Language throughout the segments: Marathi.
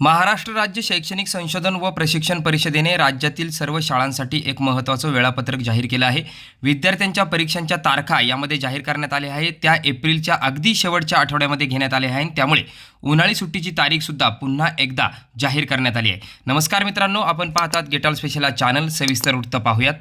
महाराष्ट्र राज्य शैक्षणिक संशोधन व प्रशिक्षण परिषदेने राज्यातील सर्व शाळांसाठी एक महत्त्वाचं वेळापत्रक जाहीर केलं आहे. विद्यार्थ्यांच्या परीक्षांच्या तारखा यामध्ये जाहीर करण्यात आल्या आहेत. त्या एप्रिलच्या अगदी शेवटच्या आठवड्यामध्ये घेण्यात आल्या आहेत. त्यामुळे उन्हाळी सुट्टीची तारीखसुद्धा पुन्हा एकदा जाहीर करण्यात आली आहे. नमस्कार मित्रांनो आपण पाहतात गेटॉल स्पेशल चॅनल सविस्तर वृत्त पाहूयात.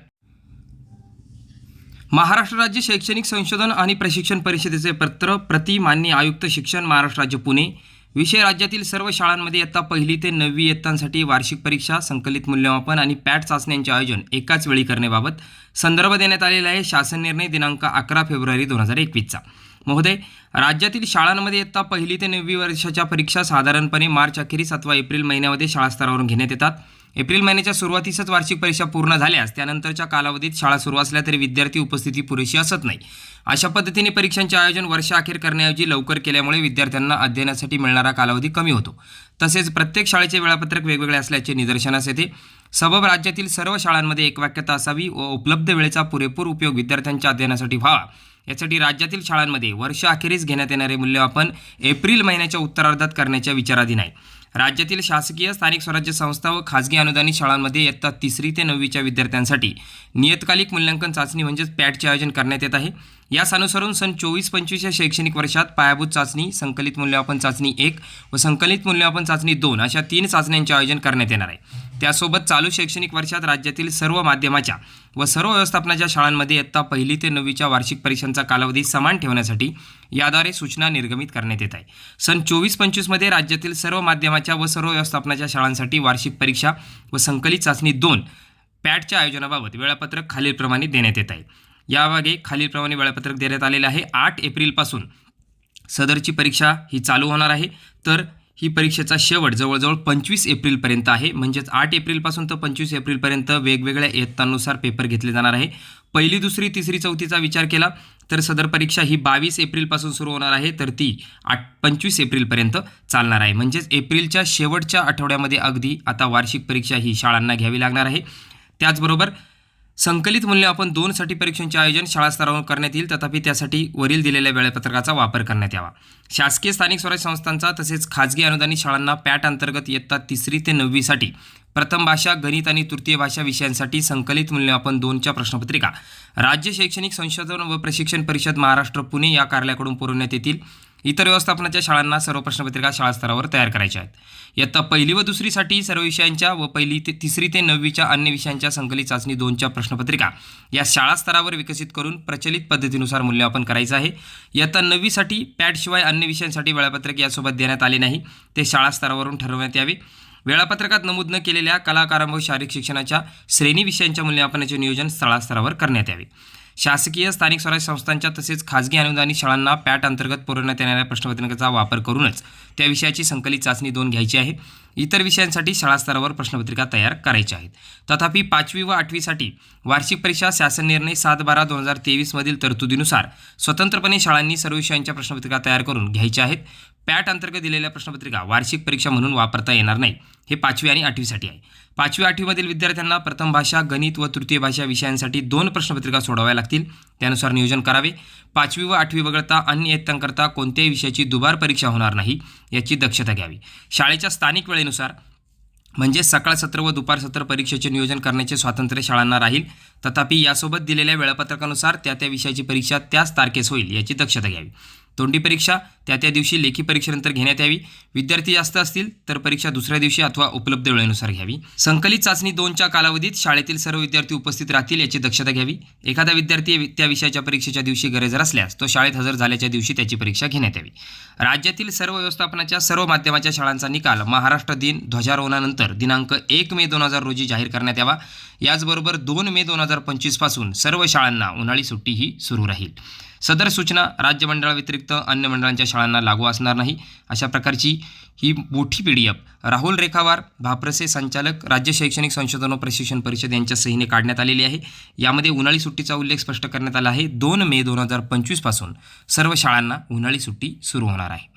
महाराष्ट्र राज्य शैक्षणिक संशोधन आणि प्रशिक्षण परिषदेचे पत्र प्रति मान्य आयुक्त शिक्षण महाराष्ट्र राज्य पुणे. विषय राज्यातील सर्व शाळांमध्ये इयत्ता पहिली ते नववी इयत्तांसाठी वार्षिक परीक्षा संकलित मूल्यमापन आणि पॅट चाचण्यांचे आयोजन एकाच वेळी करण्याबाबत संदर्भ देण्यात आलेला आहे शासन निर्णय दिनांक अकरा फेब्रुवारी दोन हजार एकवीसचा. महोदय राज्यातील शाळांमध्ये इयत्ता पहिली ते नववी वर्षाच्या परीक्षा साधारणपणे मार्च अखेरीस अथवा एप्रिल महिन्यामध्ये शाळा स्तरावरून घेण्यात येतात. एप्रिल महिन्याच्या सुरुवातीसच वार्षिक परीक्षा पूर्ण झाल्यास त्यानंतरच्या कालावधीत शाळा सुरू असल्या तरी विद्यार्थी उपस्थिती पुरेशी असत नाही. अशा पद्धतीने परीक्षांचे आयोजन वर्षाअखेर करण्याऐवजी लवकर केल्यामुळे विद्यार्थ्यांना अध्ययनासाठी मिळणारा कालावधी कमी होतो. तसेच प्रत्येक शाळेचे वेळापत्रक वेगवेगळे असल्याचे निदर्शनास येते. सबब राज्यातील सर्व शाळांमध्ये एकवाक्यता असावी व उपलब्ध वेळेचा पुरेपूर उपयोग विद्यार्थ्यांच्या अध्ययनासाठी व्हावा. यासाठी राज्यातील शाळांमध्ये वर्षाअखेरीस घेण्यात येणारे मूल्यमापन एप्रिल महिन्याच्या उत्तरार्धात करण्याच्या विचाराधीन आहे. राज्यातील शासकीय स्थानिक स्वराज्य संस्था व खाजगी अनुदानित शाळांमध्ये इयत्ता तिसरी ते नववीच्या विद्यार्थ्यांसाठी नियतकालिक मूल्यांकन चाचणी म्हणजेच पॅटचे आयोजन करण्यात येत आहे. यास अनुसरून सन चोवीस पंचवीस या शैक्षणिक वर्षात पायाभूत चाचणी संकलित मूल्यमापन चाचणी एक व संकलित मूल्यमापन चाचणी दोन अशा तीन चाचण्यांचे आयोजन करण्यात येणार आहे. त्यासोबत चालू शैक्षणिक वर्षात राज्यातील सर्व माध्यमाच्या व सर्व व्यवस्थापनाच्या शाळांमध्ये इयत्ता पहिली ते नववीच्या वार्षिक परीक्षांचा कालावधी समान ठेवण्यासाठी याद्वारे सूचना निर्गमित करण्यात येत आहे. सन चोवीस पंचवीसमध्ये राज्यातील सर्व माध्यमाच्या व सर्व व्यवस्थापनाच्या शाळांसाठी वार्षिक परीक्षा व संकलित चाचणी दोन पॅटच्या आयोजनाबाबत वेळापत्रक खालीलप्रमाणे देण्यात येत आहे. यामागे खालीलप्रमाणे वेळापत्रक देण्यात आलेले आहे. आठ एप्रिलपासून सदरची परीक्षा ही चालू होणार आहे. तर ही परीक्षेचा शेवट जवळजवळ पंचवीस एप्रिलपर्यंत आहे. म्हणजेच आठ एप्रिलपासून तर पंचवीस एप्रिलपर्यंत वेगवेगळ्या इयत्तांनुसार पेपर घेतले जाणार आहे. पहिली दुसरी तिसरी चौथीचा विचार केला तर सदर परीक्षा ही बावीस एप्रिलपासून सुरू होणार आहे. तर ती आठ पंचवीस एप्रिलपर्यंत चालणार आहे. म्हणजेच एप्रिलच्या शेवटच्या आठवड्यामध्ये अगदी आता वार्षिक परीक्षा ही शाळांना घ्यावी लागणार आहे. त्याचबरोबर संकलित मूल्य आपण दोनसाठी परीक्षांचे आयोजन शाळा स्तरावर करण्यात येईल. तथापि त्यासाठी वरील दिलेल्या वेळापत्रकाचा वापर करण्यात यावा. शासकीय स्थानिक स्वराज्य संस्थांचा तसेच खाजगी अनुदानित शाळांना पॅट अंतर्गत इयत्ता तिसरी ते नववीसाठी प्रथम भाषा गणित आणि तृतीय भाषा विषयांसाठी संकलित मूल्यमापन दोनच्या प्रश्नपत्रिका राज्य शैक्षणिक संशोधन व प्रशिक्षण परिषद महाराष्ट्र पुणे या कार्यालयाकडून पुरवण्यात येतील. इतर व्यवस्थापनाच्या शाळांना सर्व प्रश्नपत्रिका शाळा स्तरावर तयार करायच्या आहेत. इयत्ता पहिली व दुसरीसाठी सर्व विषयांच्या व पहिली ते तिसरी ते नववीच्या अन्य विषयांच्या संकलित चाचणी दोनच्या प्रश्नपत्रिका. या शाळा स्तरावर विकसित करून प्रचलित पद्धतीनुसार मूल्यमापन करायचं आहे. इयत्ता नववीसाठी पॅटशिवाय अन्य विषयांसाठी वेळापत्रक यासोबत देण्यात आले नाही. ते शाळा स्तरावरून ठरवण्यात यावे. वेळापत्रकात नमूद न केलेल्या कलाकार शारीरिक शिक्षणाच्या श्रेणी विषयांच्या मूल्यमापनाचे नियोजन स्थळास्तरावर करण्यात यावे. शासकीय स्थानिक स्वराज्य संस्थांच्या तसेच खाजगी अनुदानित शाळांना पॅट अंतर्गत पुरवण्यात येणाऱ्या प्रश्नपत्रिकेचा वापर करूनच त्या विषयाची संकलित चाचणी दोन घ्यायची आहे. इतर विषयांसाठी शाळा स्तरावर प्रश्नपत्रिका तयार करायच्या आहेत. तथापि पाचवी व आठवीसाठी वार्षिक परीक्षा शासन निर्णय सात बारा दोन हजार तेवीसमधील तरतुदीनुसार स्वतंत्रपणे शाळांनी सर्व विषयांच्या प्रश्नपत्रिका तयार करून घ्यायच्या आहेत. पॅट अंतर्गत दिलेल्या प्रश्नपत्रिका वार्षिक परीक्षा म्हणून वापरता येणार नाही. हे पाचवी आणि आठवीसाठी आहे. पाचवी आठवीमधील विद्यार्थ्यांना प्रथम भाषा गणित व तृतीय भाषा विषयांसाठी दोन प्रश्नपत्रिका सोडवाव्या लागतील. त्यानुसार नियोजन करावे. पाचवी व आठवी वगळता अन्य इयत्तांकरता कोणत्याही विषयाची दुबार परीक्षा होणार नाही याची दक्षता घ्यावी. शाळेच्या स्थानिक वेळेनुसार म्हणजे सकाळ सत्र व दुपार सत्र परीक्षेचे नियोजन करण्याचे स्वातंत्र्य शाळांना राहील. तथापि यासोबत दिलेल्या वेळापत्रकानुसार त्या त्या विषयाची परीक्षा त्याच तारखेस होईल याची दक्षता घ्यावी. तोंडी परीक्षा त्या त्या दिवशी लेखी परीक्षेनंतर घेण्यात यावी. विद्यार्थी जास्त असतील तर परीक्षा दुसऱ्या दिवशी अथवा उपलब्ध वेळेनुसार घ्यावी. संकलित चाचणी दोनच्या कालावधीत शाळेतील सर्व विद्यार्थी उपस्थित राहतील याची दक्षता घ्यावी. एखादा विद्यार्थी त्या विषयाच्या परीक्षेच्या दिवशी गरज असल्यास तो शाळेत हजर झाल्याच्या दिवशी त्याची परीक्षा घेण्यात यावी. राज्यातील सर्व व्यवस्थापनाच्या सर्व माध्यमाच्या शाळांचा निकाल महाराष्ट्र दिन ध्वजारोहणानंतर दिनांक एक मे दोन हजार रोजी जाहीर करण्यात यावा. याचबरोबर दोन मे दोन हजार पंचवीसपासून सर्व शाळांना उन्हाळी सुट्टीही सुरू राहील. सदर सूचना राज्य मंडळाव्यतिरिक्त अन्य मंडळांच्या शाळांना लागू असणार नाही. अशा प्रकारची ही मोठी P D F Rahul Rekhawar भाप्रसे संचालक राज्य शैक्षणिक संशोधन व प्रशिक्षण परिषद यांच्या सहीने काढण्यात आलेली आहे. यामध्ये उन्हाळी सुट्टीचा उल्लेख स्पष्ट करण्यात आला आहे. दोन मे दोन हजार पंचवीसपासून सर्व शाळांना उन्हाळी सुट्टी सुरू होणार आहे.